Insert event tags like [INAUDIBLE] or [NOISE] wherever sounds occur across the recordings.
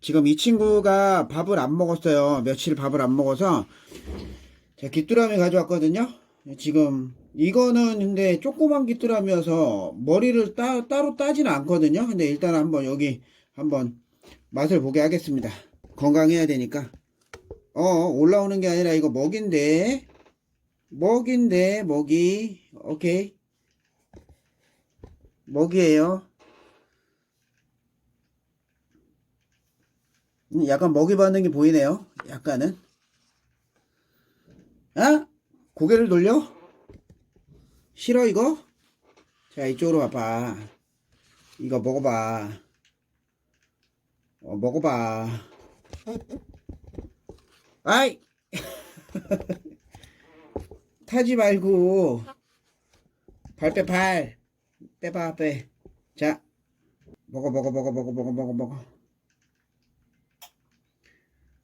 지금 이 친구가 밥을 안 먹었어요. 며칠 밥을 안 먹어서 제가 귀뚜라미 가져왔거든요. 지금 이거는 근데 조그만 귀뚜라미여서 머리를 따, 따로 따지는 않거든요. 근데 일단 한번 여기 한번 맛을 보게 하겠습니다. 건강해야 되니까. 어, 올라오는 게 아니라 이거 먹인데. 먹인데, 먹이. 오케이. 먹이에요. 약간 먹이 반응이 보이네요. 약간은. 아? 고개를 돌려? 싫어, 이거? 자, 이쪽으로 와봐. 이거 먹어봐. 어, 먹어봐. 아이! [LAUGHS] 타지 말고. 발 빼, 발. 빼봐, 빼. 자. 먹어, 먹어, 먹어, 먹어, 먹어, 먹어, 먹어.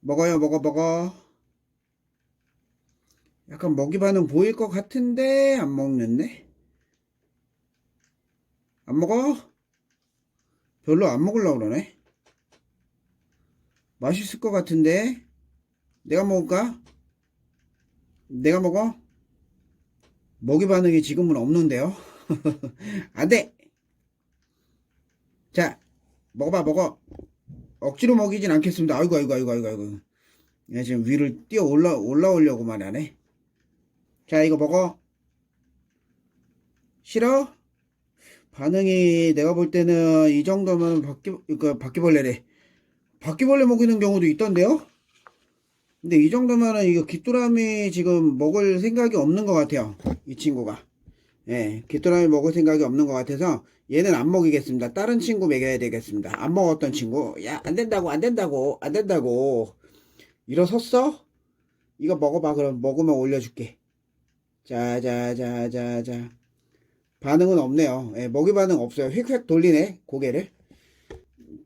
먹어요, 먹어, 먹어. 약간 먹이 반응 보일 것 같은데, 안 먹는데? 안 먹어? 별로 안 먹으려고 그러네. 맛있을 것 같은데? 내가 먹을까? 내가 먹어? 먹이 반응이 지금은 없는데요? [LAUGHS] 안 돼! 자, 먹어봐, 먹어. 억지로 먹이진 않겠습니다. 아이고, 아이고, 아이고, 아이고, 아이고. 얘 지금 위를 뛰어 올라, 올라오려고만 하네. 자, 이거 먹어. 싫어? 반응이 내가 볼 때는 이 정도면 바퀴, 그 바퀴벌레래. 바퀴벌레 먹이는 경우도 있던데요? 근데 이 정도면은 이거 귀뚜라미 지금 먹을 생각이 없는 것 같아요. 이 친구가. 예, 귀뚜라미 먹을 생각이 없는 것 같아서 얘는 안 먹이겠습니다. 다른 친구 먹여야 되겠습니다. 안 먹었던 친구. 야, 안 된다고, 안 된다고, 안 된다고. 일어섰어? 이거 먹어봐. 그럼 먹으면 올려줄게. 자, 자, 자, 자, 자. 반응은 없네요. 예, 먹이 반응 없어요. 휙휙 돌리네, 고개를.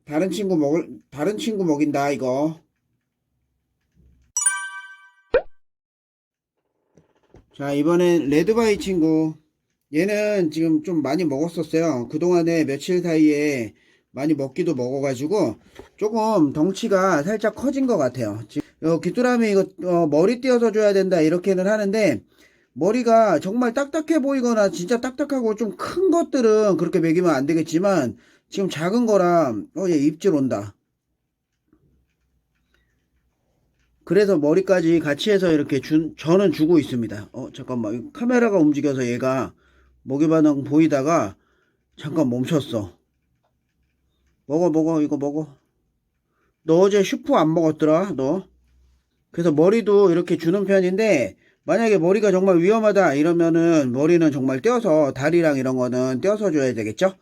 다른 친구 먹을, 다른 친구 먹인다, 이거. 자, 이번엔 레드바이 친구. 얘는 지금 좀 많이 먹었었어요. 그동안에 며칠 사이에 많이 먹기도 먹어가지고 조금 덩치가 살짝 커진 것 같아요. 지금 어, 귀뚜라미 이거 어, 머리 띄어서 줘야 된다 이렇게는 하는데 머리가 정말 딱딱해 보이거나 진짜 딱딱하고 좀 큰 것들은 그렇게 먹이면 안 되겠지만 지금 작은 거라 어, 얘 입질 온다. 그래서 머리까지 같이 해서 이렇게 준, 저는 주고 있습니다. 어, 잠깐만. 카메라가 움직여서 얘가 먹이 반응 보이다가 잠깐 멈췄어. 먹어, 먹어, 이거 먹어. 너 어제 슈프 안 먹었더라, 너. 그래서 머리도 이렇게 주는 편인데, 만약에 머리가 정말 위험하다 이러면은 머리는 정말 떼어서 다리랑 이런 거는 떼어서 줘야 되겠죠?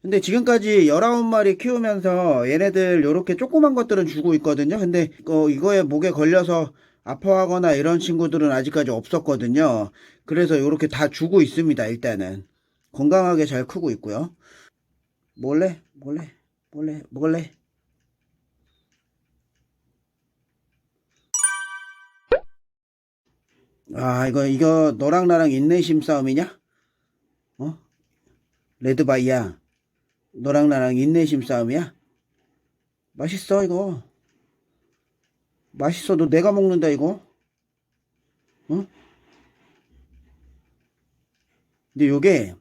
근데 지금까지 19마리 키우면서 얘네들 요렇게 조그만 것들은 주고 있거든요. 근데 어, 이거에 목에 걸려서 아파하거나 이런 친구들은 아직까지 없었거든요. 그래서 요렇게 다 주고 있습니다. 일단은 건강하게 잘 크고 있고요. 먹을래? 먹을래? 먹을래? 먹을래? 아 이거 이거 너랑 나랑 인내심 싸움이냐? 어? 레드바이야. 너랑 나랑 인내심 싸움이야? 맛있어 이거 맛있어도 내가 먹는다 이거? 어? 근데 요게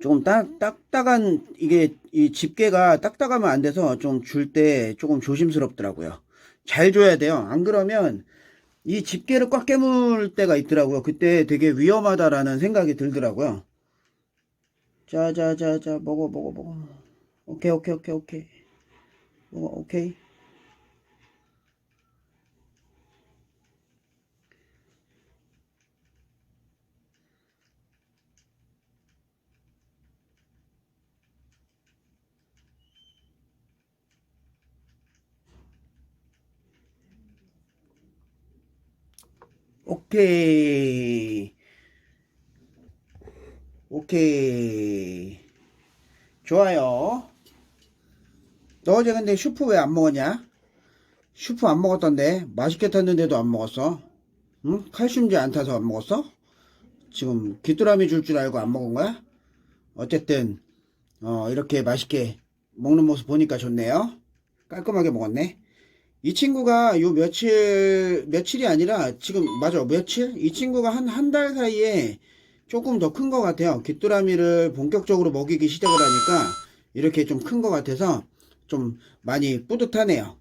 조금 딱, 딱딱한 이게 이 집게가 딱딱하면 안 돼서 좀 줄 때 조금 조심스럽더라고요. 잘 줘야 돼요. 안 그러면 이 집게를 꽉 깨물 때가 있더라고요. 그때 되게 위험하다라는 생각이 들더라고요. 자자자자 먹어 먹어 먹어. 오케이 오케이 오케이 오케이. 먹어 오케이 오케이 오케이. 좋아요. 너 어제 근데 슈프 왜 안 먹었냐? 슈프 안 먹었던데. 맛있게 탔는데도 안 먹었어. 응? 칼슘제 안 타서 안 먹었어? 지금 귀뚜라미 줄 줄 알고 안 먹은 거야? 어쨌든, 어, 이렇게 맛있게 먹는 모습 보니까 좋네요. 깔끔하게 먹었네. 이 친구가 요 며칠, 며칠이 아니라 지금, 맞아, 며칠? 이 친구가 한, 한 달 사이에 조금 더 큰 것 같아요. 귀뚜라미를 본격적으로 먹이기 시작을 하니까 이렇게 좀 큰 것 같아서 좀 많이 뿌듯하네요.